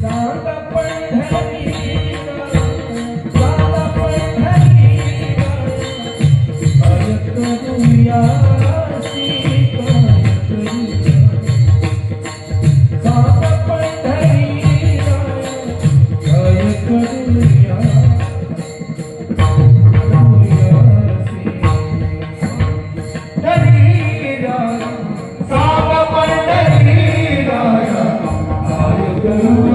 Santa down.